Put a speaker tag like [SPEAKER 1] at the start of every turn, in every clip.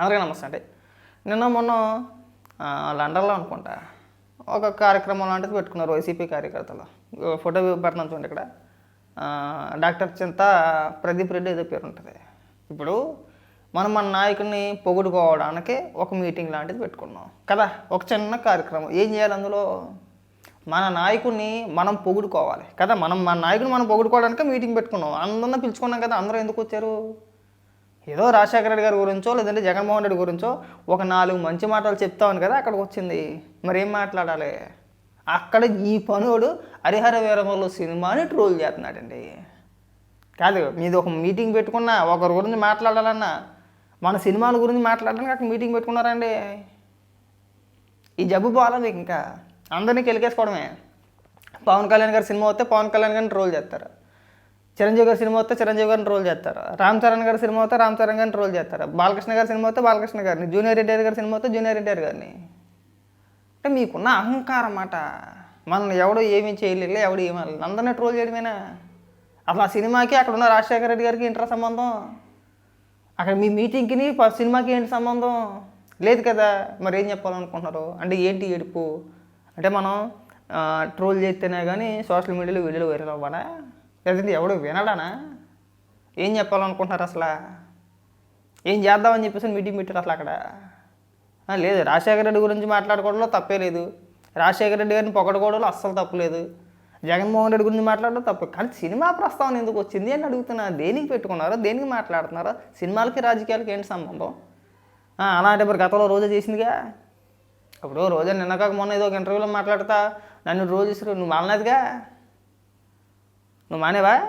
[SPEAKER 1] అందరికీ నమస్తే అండి. నిన్న మొన్న లండన్లో అనుకుంటా ఒక కార్యక్రమం లాంటిది పెట్టుకున్నారు వైసీపీ కార్యకర్తలు. ఫోటో పెడుతున్నాను చూడండి ఇక్కడ. డాక్టర్ చింత ప్రదీప్ రెడ్డి ఏదో పేరు ఉంటుంది. ఇప్పుడు మనం మన నాయకుడిని పొగుడుకోవడానికి ఒక మీటింగ్ లాంటిది పెట్టుకున్నాం. కదా? ఒక చిన్న కార్యక్రమం. ఏం చేయాలి అందులో? మన నాయకుడిని మనం పొగుడుకోవాలి. కదా? మనం మన నాయకుడిని మనం పొగుడుకోవడానికి మీటింగ్ పెట్టుకున్నాం. అందరిని పిలుచుకున్నాం కదా? అందరూ ఎందుకు వచ్చారు? ఏదో రాజశేఖర రెడ్డి గారి గురించో లేదంటే జగన్మోహన్ రెడ్డి గురించో ఒక నాలుగు మంచి మాటలు చెప్తామని కదా అక్కడికి వచ్చింది. మరి ఏం మాట్లాడాలి? అక్కడ ఈ పనుడు హరిహర వీరమల్లు సినిమాని ట్రోల్ చేస్తున్నాడండి. కాదు మీది ఒక మీటింగ్ పెట్టుకున్నా ఒకరి గురించి మాట్లాడాలన్నా మన సినిమాల గురించి మాట్లాడడానికి అక్కడ మీటింగ్ పెట్టుకున్నారండి. ఈ జబ్బు పోవాలా మీకు ఇంకా? అందరినీ కెలికేసుకోవడమే. పవన్ కళ్యాణ్ గారి సినిమా వస్తే పవన్ కళ్యాణ్ గారిని ట్రోల్ చేస్తారు. చిరంజీవి గారి సినిమా వస్తే చిరంజీవి గారిని రోల్ చేస్తారు. రామ్ చరణ్ గారి సినిమా వస్తే రామ్ చరణ్ గారిని రోల్ చేస్తారు. బాలకృష్ణ గారి సినిమా వస్తే బాలకృష్ణ గారిని జూనియర్ ఎన్టీఆర్ గారి సినిమా వస్తే జూనియర్ ఎన్టీఆర్ గారిని. అంటే మీకున్న అహంకారం అన్నమాట. మనల్ని ఎవడు ఏమీ చేయలేదు ఎవడు ఏమీ అందరినీ ట్రోల్ చేయడమేనా? అసలు ఆ సినిమాకి అక్కడ ఉన్న రాజశేఖర రెడ్డి గారికి ఏంట్రా సంబంధం? అక్కడ మీ మీటింగ్కి సినిమాకి ఏంటి సంబంధం? లేదు కదా. మరి ఏం చెప్పాలనుకుంటున్నారు? అంటే ఏంటి ఏడుపు? అంటే మనం ట్రోల్ చేస్తేనే కానీ సోషల్ మీడియాలో వీడియోలు వైరల్ అవ్వడా లేదంటే ఎవడు? వినడానా? ఏం చెప్పాలనుకుంటున్నారు అసలు? ఏం చేద్దామని చెప్పేసి మీటింగ్ పెట్టారు అసలు అక్కడ. లేదు. రాజశేఖర రెడ్డి గురించి మాట్లాడుకోవడంలో తప్పే లేదు. రాజశేఖర రెడ్డి గారిని పొగడుకోవడంలో అస్సలు తప్పులేదు జగన్మోహన్ రెడ్డి గురించి మాట్లాడడం తప్పు. కానీ సినిమా ప్రస్తావన ఎందుకు వచ్చింది అని అడుగుతున్నా. దేనికి పెట్టుకున్నారో దేనికి మాట్లాడుతున్నారో సినిమాలకి రాజకీయాలకి ఏంటి సంబంధం? అలాంటి మరి గతంలో రోజా చేసిందిగా? అప్పుడు రోజా నిన్న కాక మొన్న ఏదో ఒక ఇంటర్వ్యూలో మాట్లాడతా. నన్ను రోజు ఇసురు నువ్వు మానలేదుగా? నువ్వు మానేవా?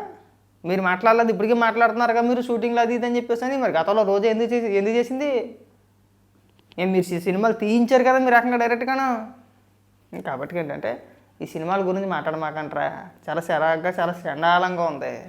[SPEAKER 1] మీరు మాట్లాడలేదు ఇప్పటికీ మాట్లాడుతున్నారుగా మీరు షూటింగ్లో అది ఇది అని చెప్పేసి అని. మరి గతంలో రోజు ఎందుకు చేసి ఎందుకు చేసింది? ఏం మీరు సినిమాలు తీయించారు కదా మీరు రకంగా డైరెక్ట్గాను కాబట్టి ఏంటంటే ఈ సినిమాల గురించి మాట్లాడమాకంటారా. చాలా సరగ్గా చాలా చండాలంగా ఉంది.